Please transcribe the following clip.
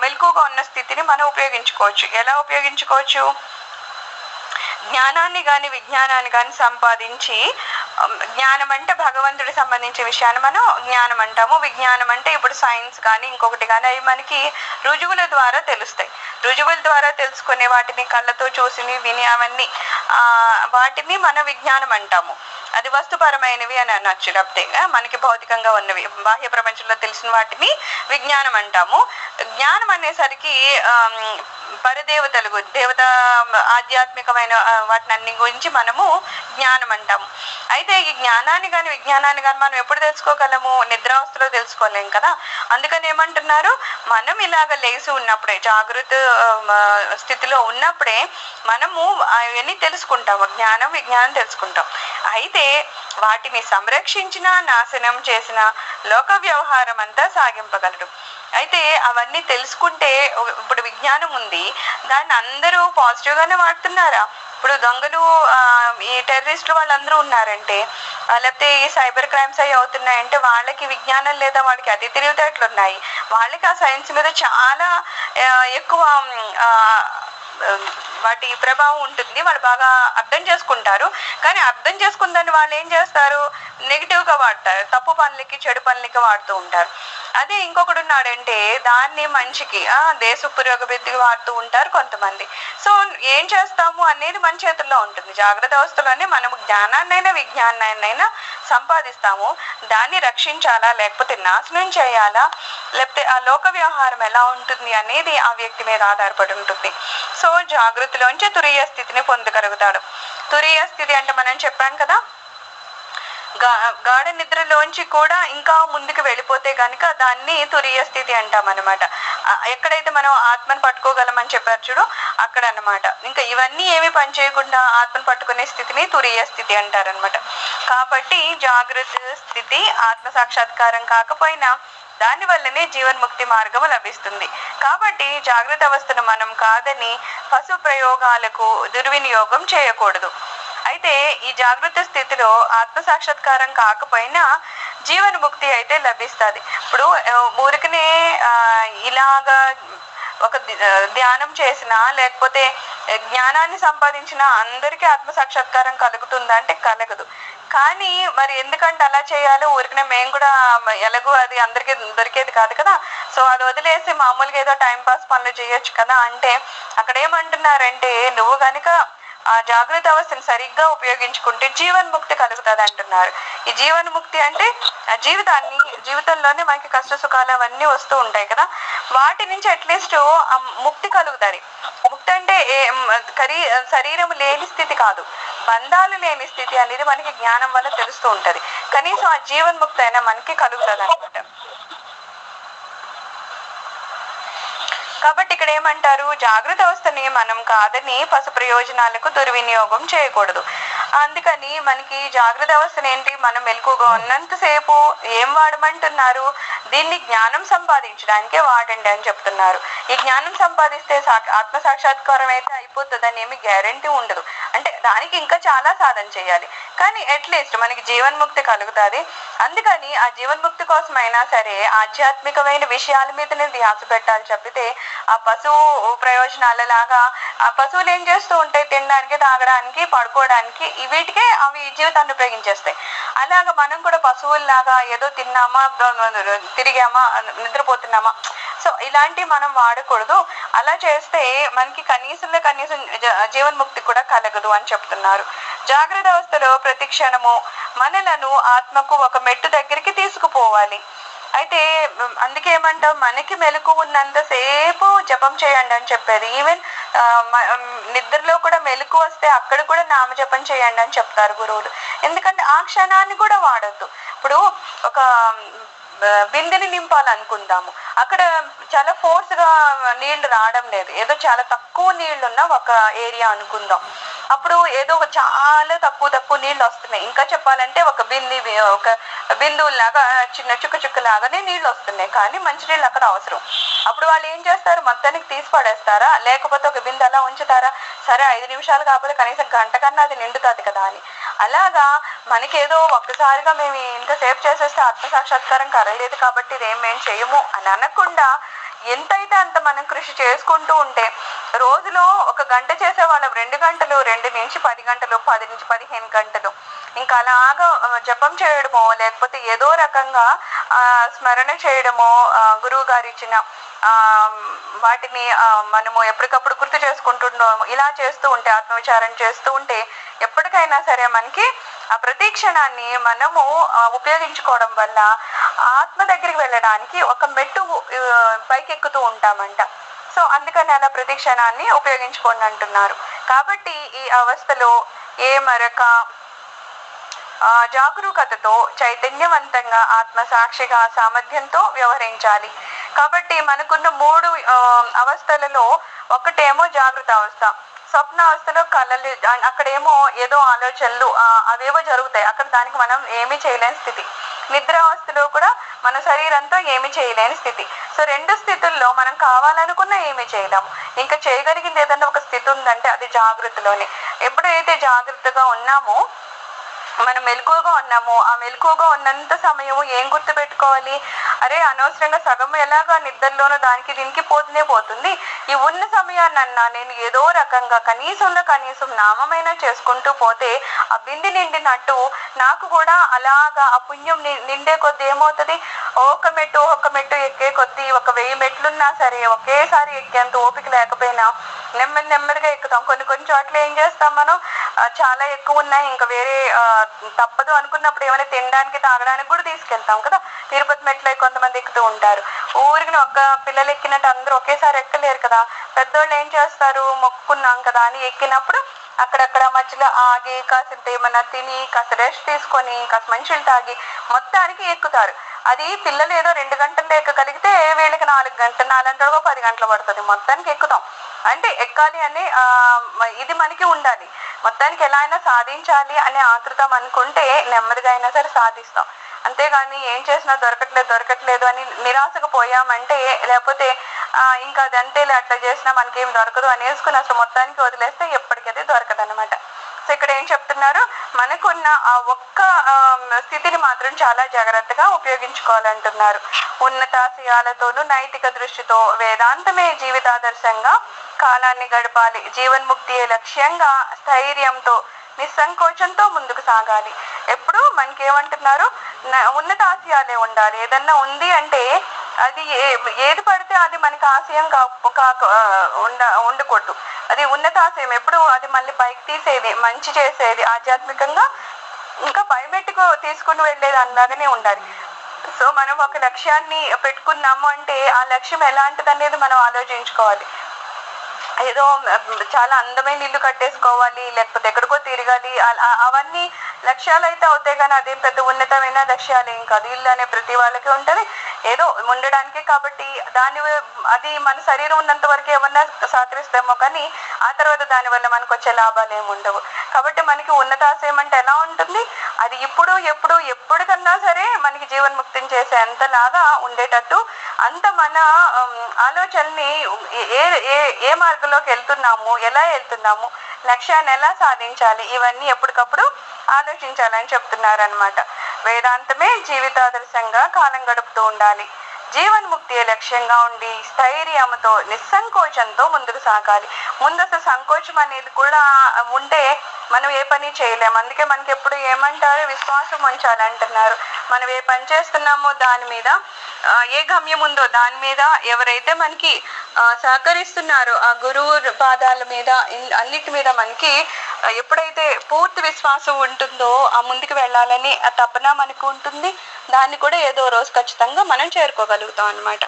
మెలకుగా ఉన్న స్థితిని మనం ఉపయోగించుకోవచ్చు. ఎలా ఉపయోగించుకోవచ్చు? జ్ఞానాన్ని కానీ విజ్ఞానాన్ని కానీ సంపాదించి జ్ఞానం అంటే భగవంతుడికి సంబంధించిన విషయాన్ని మనం జ్ఞానం అంటాము విజ్ఞానం అంటే ఇప్పుడు సైన్స్ కానీ ఇంకొకటి కానీ అవి మనకి రుజువుల ద్వారా తెలుస్తాయి. రుజువుల ద్వారా తెలుసుకునే వాటిని కళ్ళతో చూసిని విని అవన్నీ ఆ, వాటిని మన విజ్ఞానం అంటాము అది వస్తుపరమైనవి అని అనొచ్చు. లేకపోతే మనకి భౌతికంగా ఉన్నవి బాహ్య ప్రపంచంలో తెలిసిన వాటిని విజ్ఞానం అంటాము జ్ఞానం అనేసరికి పరదేవతలు దేవత ఆధ్యాత్మికమైన వాటిని అన్ని గురించి మనము జ్ఞానం అంటాము అయితే ఈ జ్ఞానాన్ని కానీ విజ్ఞానాన్ని కానీ మనం ఎప్పుడు తెలుసుకోగలము? నిద్రావస్థలో తెలుసుకోలేం కదా? అందుకని ఏమంటున్నారు? మనం ఇలాగ లేచి ఉన్నప్పుడే జాగృత స్థితిలో ఉన్నప్పుడే మనము అవన్నీ తెలుసుకుంటాము. జ్ఞానం విజ్ఞానం తెలుసుకుంటాం. అయితే వాటిని సంరక్షించిన నాశనం చేసిన లోక వ్యవహారం అంతా సాగింపగలడు. అయితే అవన్నీ తెలుసుకుంటే ఇప్పుడు విజ్ఞానం ఉంది. దాన్ని అందరూ పాజిటివ్ గానే వాడుతున్నారా? ఇప్పుడు దొంగలు ఈ టెర్రరిస్టులు వాళ్ళందరూ ఉన్నారంటే లేకపోతే ఈ సైబర్ క్రైమ్స్ అవి అవుతున్నాయంటే వాళ్ళకి విజ్ఞానం లేదా? వాళ్ళకి అతి తెలివితేటలు ఉన్నాయి. వాళ్ళకి ఆ సైన్స్ మీద చాలా ఎక్కువ వాటి ప్రభావం ఉంటుంది. వాళ్ళు బాగా అర్థం చేసుకుంటారు. కానీ అర్థం చేసుకుందని వాళ్ళు ఏం చేస్తారు? నెగిటివ్గా వాడతారు. తప్పు పనులకి చెడు పనులకి వాడుతూ ఉంటారు. అదే ఇంకొకడు ఉన్నాడంటే దాన్ని మంచికి ఆ దేశ పురోగతికి వాడుతూ ఉంటారు కొంతమంది. సో ఏం చేస్తాము అనేది మన చేతుల్లో ఉంటుంది. జాగ్రత్త అవస్థలోనే మనం జ్ఞానాన్నైనా విజ్ఞానాన్నైనా సంపాదిస్తాము. దాన్ని రక్షించాలా లేకపోతే నాశనం చేయాలా లేకపోతే ఆ లోక వ్యవహారం ఎలా ఉంటుంది అనేది ఆ వ్యక్తి మీద ఆధారపడి ఉంటుంది. సో జాగ్రత్తలోంచి తురియ స్థితిని పొందగలుగుతాడు. తురియ స్థితి అంటే మనం చెప్పాం కదా. గా- గాఢ నిద్రలోంచి కూడా ఇంకా ముందుకు వెళ్ళిపోతే గనుక దాన్ని తురియ స్థితి అంటాం అనమాట ఎక్కడైతే మనం ఆత్మను పట్టుకోగలమని చెప్పారు చూడు అక్కడ అన్నమాట ఇంకా ఇవన్నీ ఏమి పని చేయకుండా ఆత్మను పట్టుకునే స్థితిని తురియ స్థితి అంటారనమాట కాబట్టి జాగృత స్థితి ఆత్మ సాక్షాత్కారం కాకపోయినా దాని వల్లనే జీవన్ముక్తి మార్గం లభిస్తుంది. కాబట్టి జాగ్రత్త అవస్థను మనం కాదని పశు ప్రయోగాలకు దుర్వినియోగం చేయకూడదు. అయితే ఈ జాగ్రత్త స్థితిలో ఆత్మ సాక్షాత్కారం కాకపోయినా జీవన ముక్తి అయితే లభిస్తుంది. ఇప్పుడు ఊరికనే ఇలాగా ఒక ధ్యానం చేసినా లేకపోతే జ్ఞానాన్ని సంపాదించిన అందరికీ ఆత్మ సాక్షాత్కారం కలుగుతుందా అంటే కలగదు. కానీ మరి ఎందుకంటే అలా చేయాలి ఊరికనే మేము కూడా ఎలాగో అది అందరికీ దొరికేది కాదు కదా. సో అది వదిలేసి మామూలుగా ఏదో టైం పాస్ పనులు చేయొచ్చు కదా అంటే అక్కడ ఏమంటున్నారంటే నువ్వు కనుక ఆ జాగ్రత్త అవస్థను సరిగ్గా ఉపయోగించుకుంటే జీవన్ముక్తి కలుగుతుంది అంటున్నారు. ఈ జీవన్ముక్తి అంటే ఆ జీవితాన్ని జీవితంలోనే మనకి కష్ట సుఖాలు అవన్నీ వస్తూ ఉంటాయి కదా. వాటి నుంచి అట్లీస్ట్ ముక్తి కలుగుతుంది. ముక్తి అంటే ఏ కరీ శరీరం లేని స్థితి కాదు. బంధాలు లేని స్థితి అనేది మనకి జ్ఞానం వల్ల తెలుస్తూ ఉంటది. కనీసం ఆ జీవన్ముక్తి అయినా మనకి కలుగుతుంది అనమాట కాబట్టి ఇక్కడ ఏమంటారు? జాగ్రత్త అవస్థని మనం కాదని పశు ప్రయోజనాలకు దుర్వినియోగం చేయకూడదు. అందుకని మనకి జాగ్రత్త అవస్థను ఏంటి మనం మెలకుగా ఉన్నంతసేపు ఏం వాడమంటున్నారు? దీన్ని జ్ఞానం సంపాదించడానికే వాడండి అని చెప్తున్నారు. ఈ జ్ఞానం సంపాదిస్తే సా- ఆత్మ సాక్షాత్కారం అయితే అయిపోతుందని ఏమి గ్యారంటీ ఉండదు. అంటే దానికి ఇంకా చాలా సాధన చేయాలి. కానీ అట్లీస్ట్ మనకి జీవన్ముక్తి కలుగుతుంది. అందుకని ఆ జీవన్ముక్తి కోసమైనా సరే ఆధ్యాత్మికమైన విషయాల మీదనే ధ్యాస పెట్టాలి చెప్పితే ఆ పశువు ప్రయోజనాల లాగా ఆ పశువులు ఏం చేస్తూ ఉంటాయి తినడానికి తాగడానికి పడుకోవడానికి వీటికే అవి జీవితాన్ని ఉపయోగించేస్తాయి. అలాగా మనం కూడా పశువుల్లాగా ఏదో తిన్నామా తిరిగామా నిద్రపోతున్నామా? సో ఇలాంటివి మనం వాడకూడదు. అలా చేస్తే మనకి కనీసంలో కనీసం జ- జీవన్ముక్తి కూడా కలగదు అని చెప్తున్నారు. జాగ్రత్త అవస్థలో ప్రతి క్షణము మనలను ఆత్మకు ఒక మెట్టు దగ్గరికి తీసుకుపోవాలి. అయితే మ్, అందుకే ఏమంటాం మనకి మెలకు ఉన్నంతసేపు జపం చేయండి అని చెప్పేది ఈవెన్ నిద్రలో కూడా మెలకు వస్తే అక్కడ కూడా నామ జపం చేయండి అని చెప్తారు గురువులు. ఎందుకంటే ఆ క్షణాన్ని కూడా వాడద్దు. ఇప్పుడు ఒక బిందెని నింపాలనుకుందాము. అక్కడ చాలా ఫోర్స్గా నీళ్ళు రావడం లేదు. ఏదో చాలా తక్కువ నీళ్ళున్న ఒక ఏరియా అనుకుందాం. అప్పుడు ఏదో ఒక చాలా తక్కువ తక్కువ నీళ్ళు వస్తున్నాయి. ఇంకా చెప్పాలంటే ఒక బింది ఒక బిందువులాగా చిన్న చుక్క చుక్క లాగానే నీళ్ళు వస్తున్నాయి. కానీ మంచినీళ్ళు అక్కడ అవసరం. అప్పుడు వాళ్ళు ఏం చేస్తారు? మొత్తానికి తీసి పడేస్తారా? లేకపోతే ఒక బిందు అలా ఉంచుతారా? సరే ఐదు నిమిషాలు కాకపోతే కనీసం గంట కన్నా అది నిండుతుంది కదా అని. అలాగా మనకేదో ఒక్కసారిగా మేము ఇంత సేఫ్ చేసేస్తే ఆత్మ సాక్షాత్కారం కరలేదు కాబట్టి ఇదేం మేము చేయము అని అనకుండా ఎంతైతే అంత మనం కృషి చేసుకుంటూ ఉంటే రోజులో ఒక గంట చేసే వాళ్ళం రెండు గంటలు రెండు నుంచి పది గంటలు పది నుంచి పదిహేను గంటలు. ఇంకా అలాగా జపం చేయడమో లేకపోతే ఏదో రకంగా స్మరణ చేయడమో గురువు గారు ఇచ్చిన వాటిని మనము ఎప్పటికప్పుడు గుర్తు చేసుకుంటున్నాము. ఇలా చేస్తూ ఉంటే ఆత్మవిచారం చేస్తూ ఉంటే ఎప్పటికైనా సరే మనకి ఆ ప్రతీక్షణాన్ని మనము ఉపయోగించుకోవడం వల్ల ఆత్మ దగ్గరికి వెళ్ళడానికి ఒక మెట్టు పైకెక్కుతూ ఉంటామంట. సో అందుకని అలా ప్రతి క్షణాన్ని ఉపయోగించుకోండి అంటున్నారు. కాబట్టి ఈ అవస్థలో ఏ మరొక జాగరూకతతో చైతన్యవంతంగా ఆత్మ సాక్షిగా సామర్థ్యంతో వ్యవహరించాలి. కాబట్టి మనకున్న మూడు అవస్థలలో ఒకటేమో జాగృత అవస్థ. స్వప్న అవస్థలో కళలు అక్కడేమో ఏదో ఆలోచనలు అవేవో జరుగుతాయి. అక్కడ దానికి మనం ఏమీ చేయలేని స్థితి. నిద్రావస్థలో కూడా మన శరీరంతో ఏమి చేయలేని స్థితి. సో రెండు స్థితుల్లో మనం కావాలనుకున్న ఏమీ చేయలేము ఇంకా చేయగలిగింది ఏదన్నా ఒక స్థితి ఉందంటే అది జాగ్రత్తలోనే. ఎప్పుడైతే జాగ్రత్తగా ఉన్నామో మనం మెలకువగా ఉన్నాము. ఆ మెలకువగా ఉన్నంత సమయము ఏం గుర్తు పెట్టుకోవాలి అరే అనవసరంగా సగం ఎలాగా నిద్రలోనూ దానికి దీనికి పోతూనే పోతుంది. ఈ ఉన్న సమయాన్నన్నా నేను ఏదో రకంగా కనీసంలో కనీసం నామమైనా చేసుకుంటూ పోతే ఆ బింది నిండినట్టు నాకు కూడా అలాగా ఆ పుణ్యం నిండే కొద్ది ఏమవుతుంది? ఒక మెట్టు ఒక మెట్టు ఎక్కే కొద్దీ ఒక వెయ్యి మెట్లున్నా సరే ఒకేసారి ఎక్కేంత ఓపిక లేకపోయినా నెమ్మది నెమ్మదిగా ఎక్కుతాం. కొన్ని కొన్ని చోట్ల ఏం చేస్తాం మనం? చాలా ఎక్కువ ఉన్నాయి. ఇంకా వేరే తప్పదు అనుకున్నప్పుడు ఏమైనా తినడానికి తాగడానికి కూడా తీసుకెళ్తాం కదా? తిరుపతి మెట్లు కొంతమంది ఎక్కుతూ ఉంటారు. ఊరికి ఒక్క పిల్లలు ఎక్కినట్టు అందరూ ఒకేసారి ఎక్కలేరు కదా? పెద్దోళ్ళు ఏం చేస్తారు? మొక్కుకున్నాం కదా అని ఎక్కినప్పుడు అక్కడక్కడ మధ్యలో ఆగి కాసింత ఏమన్నా తిని కాస్త రెస్ట్ తీసుకొని కాస్త మనుషులు తాగి మొత్తానికి ఎక్కుతారు. అది పిల్లలు ఏదో రెండు గంటల్లో ఎక్కగలిగితే వీళ్ళకి నాలుగు గంటలు నాలుగంటలకు పది గంటలు పడుతుంది. మొత్తానికి ఎక్కుతాం. అంటే ఎక్కాలి అని ఇది మనకి ఉండాలి. మొత్తానికి ఎలా అయినా సాధించాలి అనే ఆతృతం అనుకుంటే నెమ్మదిగా అయినా సరే సాధిస్తాం. అంతేగాని ఏం చేసినా దొరకట్లేదు దొరకట్లేదు అని నిరాశకు పోయామంటే లేకపోతే ఇంకా అది అంతేలే అట్లా చేసినా మనకేం దొరకదు అనేసుకుని అసలు మొత్తానికి వదిలేస్తే ఎప్పటికైతే దొరకదు అనమాట ఇక్కడ ఏం చెప్తున్నారు? మనకున్న ఆ ఒక్క స్థితిని మాత్రం చాలా జాగ్రత్తగా ఉపయోగించుకోవాలంటున్నారు. ఉన్నతాశయాలతోనూ నైతిక దృష్టితో వేదాంతమే జీవితాదర్శంగా కాలాన్ని గడపాలి. జీవన్ముక్తియే లక్ష్యంగా స్థైర్యంతో నిస్సంకోచంతో ముందుకు సాగాలి. ఎప్పుడు మనకేమంటున్నారు? ఉన్నతాశయాలే ఉన్నత ఉండాలి. ఏదన్నా ఉంది అంటే అది ఏ- ఏది పడితే అది మనకి ఆశయం కా ఉండ ఉండకూడదు. అది ఉన్నత ఆశయం. ఎప్పుడు అది మళ్ళీ పైకి తీసేది మంచి చేసేది ఆధ్యాత్మికంగా ఇంకా బయోమెట్రిక్ తీసుకుని వెళ్ళేది అలాగనే ఉండాలి. సో మనం ఒక లక్ష్యాన్ని పెట్టుకున్నాము అంటే ఆ లక్ష్యం ఎలాంటిది అనేది మనం ఆలోచించుకోవాలి. ఏదో చాలా అందమైన ఇల్లు కట్టేసుకోవాలి లేకపోతే ఎక్కడికో తిరగాలి. అవన్నీ లక్ష్యాలు అయితే అవుతాయి కానీ అదేం పెద్ద ఉన్నతమైన లక్ష్యాలు ఏం కాదు. ఇల్లు అనే ప్రతి వాళ్ళకి ఉంటుంది. ఏదో ఉండడానికే కాబట్టి దాని అది మన శరీరం ఉన్నంత వరకు ఏమన్నా సహకరిస్తామో కానీ ఆ తర్వాత దానివల్ల మనకు వచ్చే లాభాలు ఏమి ఉండవు. కాబట్టి మనకి ఉన్నతాశయం అంటే ఎలా ఉంటుంది? అది ఇప్పుడు ఎప్పుడు ఎప్పటికన్నా సరే మనకి జీవన్ముక్తిని చేసే అంతలాగా ఉండేటట్టు అంత మన ఆలోచనని ఏ ఏ ఏ మార్గంలోకి వెళ్తున్నాము? ఎలా వెళ్తున్నాము? లక్ష్యాన్ని ఎలా సాధించాలి? ఇవన్నీ ఎప్పటికప్పుడు ఆలోచించాలని చెప్తున్నారు అనమాట వేదాంతమే జీవితాదర్శంగా కాలం గడుపుతూ ఉండాలి. జీవన్ముక్తి లక్ష్యంగా ఉండి స్థైర్యంతో నిస్సంకోచంతో ముందుకు సాగాలి. ముందు అసలు సంకోచం అనేది కూడా ఉంటే మనం ఏ పని చేయలేము అందుకే మనకి ఎప్పుడు ఏమంటారు విశ్వాసం ఉంచాలి అంటున్నారు. మనం ఏ పని చేస్తున్నామో దాని మీద ఏ గమ్యం ఉందో దాని మీద ఎవరైతే మనకి సహకరిస్తున్నారు. ఆ గురువు పాదాల మీద అన్నిటి మీద మనకి ఎప్పుడైతే పూర్తి విశ్వాసం ఉంటుందో ఆ ముందుకు వెళ్ళాలని ఆ తపన మనకు ఉంటుంది. దాన్ని కూడా ఏదో రోజు ఖచ్చితంగా మనం చేరుకోగలుగుతాం అన్నమాట.